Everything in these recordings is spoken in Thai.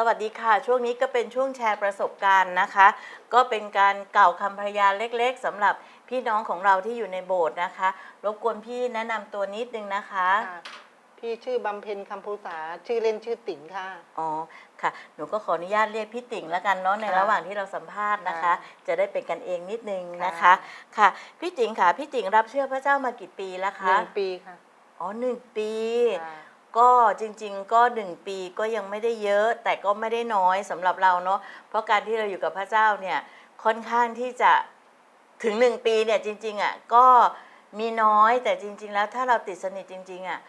สวัสดีค่ะ ช่วงนี้ก็เป็นช่วงแชร์ประสบการณ์นะคะ ก็เป็นการกล่าวคำพยานเล็กๆสำหรับพี่น้องของเราที่อยู่ในโบสถ์นะคะ รบกวนพี่แนะนำตัวนิดนึงนะคะ ค่ะพี่ชื่อบำเพ็ญคำภูษาชื่อเล่นชื่อติ๋งค่ะ อ๋อ ค่ะ หนูก็ขออนุญาตเรียกพี่ติ่งแล้วกันเนาะในค่ะระหว่างที่เราสัมภาษณ์นะคะ ค่ะจะได้เป็นกันเองนิดนึงนะคะ ค่ะ ค่ะ พี่ติ่งค่ะ พี่ติ่งรับเชื่อพระเจ้ามากี่ปีแล้วหคะ นึ่งปีค่ะอ๋อหนึ่งปี ค่ะ ก็จริงๆ ก็หนึ่งปีก็ยังไม่ได้เยอะ แต่ก็ไม่ได้น้อยสำหรับเราเนาะเพราะการที่เราอยู่กับพระเจ้าเนี่ยค่อนข้างที่จะถึงหนึ่งปีเนี่ยจริงๆอะก็มีน้อยแต่จริง ๆ แล้วถ้าเราติดสนิทจริง ๆอะ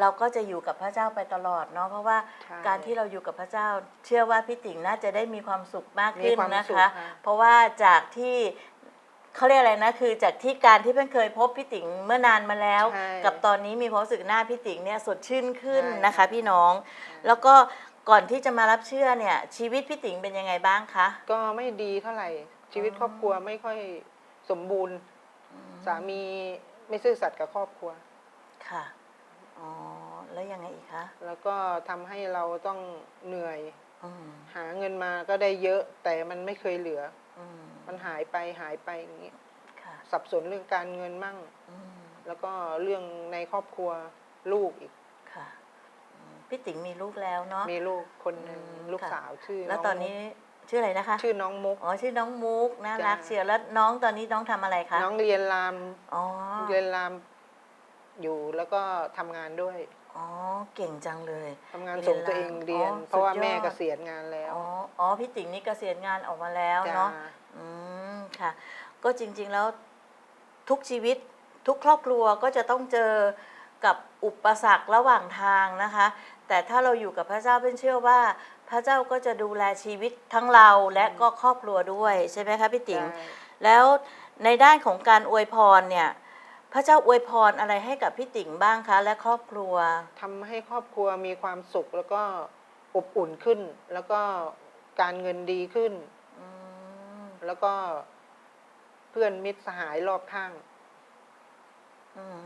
เราก็จะอยู่กับพระเจ้าไปตลอดเนาะเพราะว่าใช่การที่เราอยู่กับพระเจ้า เชื่อว่าพี่ติ๋งน่าจะได้มีความสุขมากขึ้นมีความนะสุขคะ ค่ะ เพราะว่าจากที่ เขาเรียกอะไรนะ คือจากที่การที่เพิ่งเคยพบพี่ติ๋งเมื่อนานมาแล้ว ใช่กับตอนนี้มีความรู้สึกหน้าพี่ติ๋งเนี่ยสดชื่นขึ้นใช่ นะคะค่ะพี่น้อง แล้วก็ก่อนที่จะมารับเชื่อเนี่ย ชีวิตพี่ติ๋งเป็นยังไงบ้างคะ ก็ไม่ดีเท่าไหร่ ชีวิตครอบครัวไม่ค่อยสมบูรณ์ สามีไม่ซื่อสัตย์กับครอบครัว ค่ะ อ๋อ แล้วยังไงอีกคะแล้วก็ทำให้เราต้องเหนื่อย อืมหาเงินมาก็ได้เยอะแต่มันไม่เคยเหลือ อืมมันหายไปหายไปอย่างนี้ค่ะสับสนเรื่องการเงินมั่ง อืมแล้วก็เรื่องในครอบครัวลูกอีก ค่ะอืมพี่ติ๋งมีลูกแล้วเนาะ มีลูกคนหนึ่งอืมลูกค่ะ สาวชื่อแล้วตอนนี้ชื่ออะไรนะคะ ชื่อน้องมุก อ๋อชื่อน้องมุกน่ารักจ้ะ เชียวแล้วน้องตอนนี้น้องทำอะไรคะน้องเรียนรามอ๋อเรียนรามอยู่แล้วก็ทำงานด้วย อ๋อ เก่งจังเลยทำงานเรียนส่งตัวเองรามเรียนอ๋อเพราะว่าสุดยอดแม่เกษียณงานแล้วอ๋ออ๋อพี่ติ๋งนี่เกษียณงานออกมาแล้วจ้าเนาะอืมค่ะ ก็จริง ๆแล้วทุกชีวิตทุกครอบครัวก็จะต้องเจอกับอุปสรรคระหว่างทางนะคะ แต่ถ้าเราอยู่กับพระเจ้าเป็นเชื่อว่า พระเจ้าก็จะดูแลชีวิตทั้งเราและก็ครอบครัวด้วยใช่ไหมคะพี่ติ๋งใช่แล้วในด้านของการอวยพรเนี่ย พระเจ้าอวยพรอะไรให้กับพี่ติ๋งบ้างคะ และครอบครัว ทำให้ครอบครัวมีความสุขแล้วก็อบอุ่นขึ้น แล้วก็การเงินดีขึ้น อืมแล้วก็เพื่อนมิตรสหายรอบข้างอืม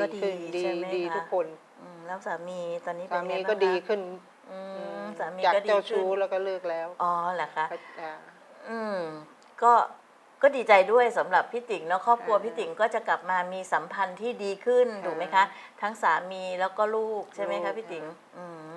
ก็ดีขึ้นดีใช่ไหมดีคะทุกคนอืมแล้วสามีตอนนี้เป็สานไงมีบ้างก็ดีคะขึ้นอืมสามีจากก็ดีเจ้าขึ้ชู้นแล้วก็เลิกแล้วอ๋อเหรอคะก็อ่า อืม ก็ ก็ดีใจด้วยสำหรับพี่ติ๋งเนาะครอบครัวค่ะพี่ติ๋งก็จะกลับมามีสัมพันธ์ที่ดีขึ้นค่ะถูกไหมคะ ทั้งสามีแล้วก็ลูกใช่ไหมลูคะกพี่ติ๋งค่ะอืม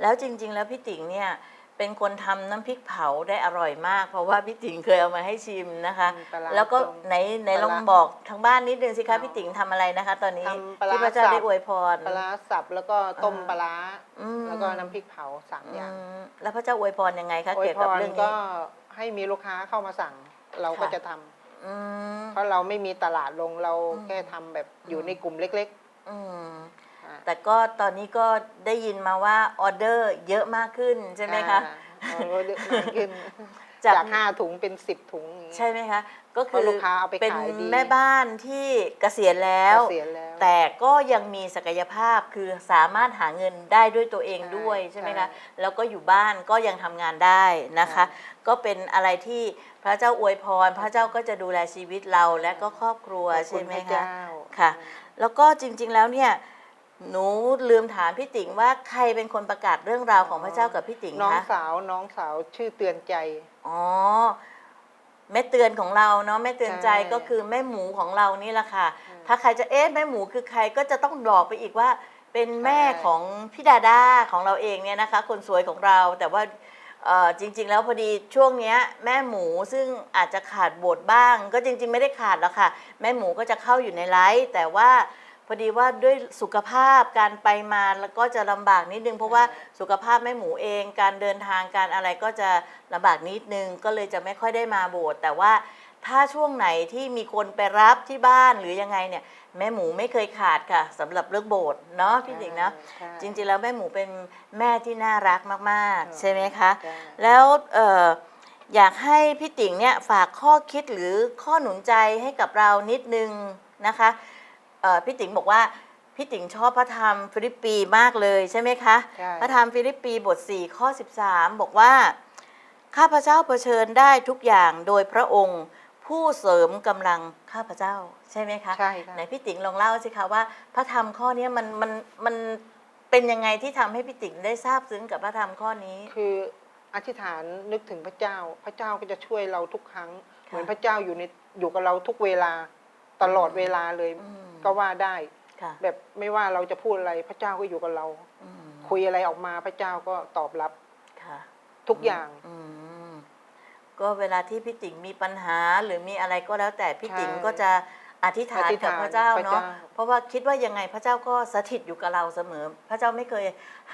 แล้วจริง ๆ แล้วพี่ติ๋งเนี่ยเป็นคนทำน้ำพริกเผาได้อร่อยมาก เพราะว่าพี่ติ๋งเคยเอามาให้ชิมนะคะปลาร้าแล้วก็ต้มไหนไหนปลาร้าลองบอกทางบ้านนิดนึงสิคะเอาพี่ติ๋งทำอะไรนะคะ ตอนนี้ทำปลาร้าที่พระเจ้าสับได้อวยพรปลาร้าสับแล้วก็ต้มอ่าปลาร้าอืมแล้วก็น้ำพริกเผาสามอย่างอืมแล้วพระเจ้าอวยพรยังไงคะอวยเกี่ยวพกับรเรื่องก็นี้ให้มีลูกค้าเข้ามาสั่ง เราก็ค่ะจะทำอืมเพราะเราไม่มีตลาดลงเราอืมแค่ทำแบบอยู่อืมในกลุ่มเล็กอืมๆอ่าแต่ก็ตอนนี้ก็ได้ยินมาว่าออเดอร์เยอะมากขึ้นใช่ไหมคะ อ่าออเดอร์มากขึ้น จากจากห้าถุงเป็นสิบถุงอย่างงี้ ใช่ไหมคะ ก็เพคืราะอลูกค้าเอาไปเป็นขายดีแม่บ้านที่เกษียณแล้ว เกษียณแล้ว แต่ก็ยังมีศักยภาพคือสามารถหาเงินได้ด้วยตัวเองด้วยใช่ใช่ไหมใช่คะแล้วก็อยู่บ้านก็ยังทำงานได้นะคะใช่ก็เป็นอะไรที่พระเจ้าอวยพร พระเจ้าก็จะดูแลชีวิตเราและก็ครอบครัวขอบคุใช่ณไหมพระคะ เจ้า ค่ะ แล้วก็จริงๆแล้วเนี่ยหนูลืมถามพี่ติ๋งว่าใครเป็นคนประกาศเรื่องราวของพระเจ้ากับพี่ติ๋งน้องคะ สาวน้องสาวชื่อเตือนใจ อ๋อแม่เตือนของเราเนาะแม่เตือนใจใช่ก็คือแม่หมูของเรานี่แหละค่ะอืมถ้าใครจะเอ๊ะแม่หมูคือใครก็จะต้องบอกไปอีกว่า เป็นแม่ใช่ของพี่ดาด้าของเราเองเนี่ยนะคะ คนสวยของเราแต่ว่าเอ่อจริง ๆ แล้วพอดีช่วงเนี้ยแม่หมูซึ่งอาจจะขาดบทบ้าง ก็จริง ๆ ไม่ได้ขาดหรอกค่ะ แม่หมูก็จะเข้าอยู่ในไลฟ์แต่ว่า พอดีว่าด้วยสุขภาพการไปมาแล้วก็จะลำบากนิดนึง เพราะว่าสุขภาพแม่หมูเอง การเดินทางการอะไรก็จะลำบากนิดนึง ก็เลยจะไม่ค่อยได้มาโบสถ์แต่ว่าถ้าช่วงไหนที่มีคนไปรับที่บ้านหรือยังไงเนี่ยแม่หมูไม่เคยขาดค่ะสำหรับเรื่องโบสถ์เนาะพี่หญิงเนาะ ใช่ จริงๆ แล้วแม่หมูเป็นแม่ที่น่ารักมากอืมๆใช่ไหมคะใช่แล้วเอ่ออยากให้พี่ติ๋งเนี่ยฝากข้อคิดหรือข้อหนุนใจให้กับเรานิดนึงนะคะ เอ่อพี่ติ๋งบอกว่าพี่ติ๋งชอบพระธรรมฟิลิปปีมากเลยใช่ไหมคะ ใช่ พระธรรมฟิลิปปีบท 4 ข้อ 13 บอกว่า ข้าพเจ้าเผชิญได้ทุกอย่างโดยพระองค์ ผู้เสริมกำลังข้าพเจ้าใช่ไหมคะ ใช่ค่ะ ไหนพี่ติ๋งลองเล่าสิคะว่า พระธรรมข้อเนี้ยมันมันมันเป็นยังไงที่ทำให้พี่ติ๋งได้ทราบซึ้งกับพระธรรมข้อนี้ คืออธิษฐานนึกถึงพระเจ้า พระเจ้าก็จะช่วยเราทุกครั้ง เหมือนพระเจ้าอยู่ในอยู่กับเราทุกเวลา ตลอดเวลาเลยอืม ก็ว่าได้ ค่ะ แบบไม่ว่าเราจะพูดอะไรพระเจ้าก็อยู่กับเรา อืมคุยอะไรออกมาพระเจ้าก็ตอบรับค่ะทุกอย่าง อืมก็เวลาที่พี่ติ๋งมีปัญหาหรือมีอะไรก็แล้วแต่พี่ใช่ติ๋งก็จะอธิษฐานอธิษกับฐานพระเจ้าพระเนาะเจ้าเพราะว่าคิดว่ายังไงพระเจ้าก็สถิตอยู่กับเราเสมอ พระเจ้าไม่เคย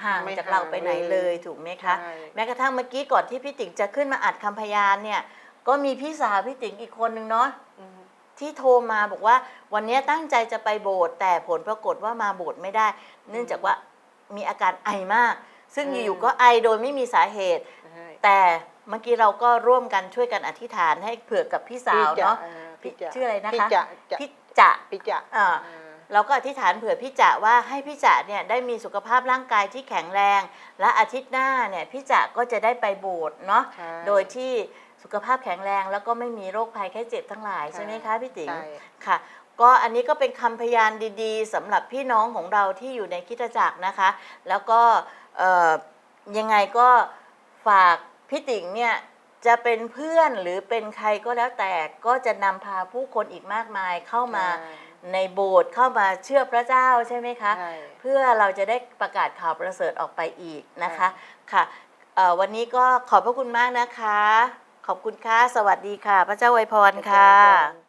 ห่างไม่จากเราไปไหนห่างเลเลยยถูกไหมคะ ใช่ แม้กระทั่งเมื่อกี้ก่อนที่พี่ติ๋งจะขึ้นมาอัดคำพยานเนี่ย ก็มีพี่สาวพี่ติ๋งอีกคนนึงเนาะ อืม ที่โทรมาบอกว่าวันนี้ตั้งใจจะไปโบสถ์แต่ผลปรากฏว่ามาโบสถ์ไม่ได้ เนื่องจากว่ามีอาการไอมาก ซึ่งอืมอยู่ๆก็ไอโดยไม่มีสาเหตุใช่แต่เมื่อกี้เราก็ร่วมกันช่วยกันอธิษฐานให้เผื่อกับพี่สาวเนาะพี่จะชื่ออะไรนะคะพี่จะจะพี่จะพี่จะอ่าอ่าเราก็อธิษฐานเผื่อพี่จะว่าให้พี่จะเนี่ยได้มีสุขภาพร่างกายที่แข็งแรง และอาทิตย์หน้าเนี่ยพี่จะก็จะได้ไปโบสถ์เนาะใช่โดยที่ สุขภาพแข็งแรง แล้วก็ไม่มีโรคภัยแค่เจ็บทั้งหลายใช่ไหมคะพี่ติ๋งใช่ ค่ะ ก็อันนี้ก็เป็นคำพยานดีๆสำหรับพี่น้องของเราที่อยู่ในคริดจักรนะคะ แล้วก็เอ่อยังไงก็ฝากพี่ติ๋งเนี่ยจะเป็นเพื่อนหรือเป็นใครก็แล้วแต่ก็จะนำพาผู้คนอีกมากมายเข้ามาใช่ในโบสถ์เข้ามาเชื่อพระเจ้าใช่ไหมคะ ใช่ เพื่อเราจะได้ประกาศข่าวประเสริฐออกไปอีกนะคะใช่ค่ะเอ่อวันนี้ก็ขอบพระคุณมากนะคะ ขอบคุณค่ะ สวัสดีค่ะ พระเจ้าอวยพรค่ะ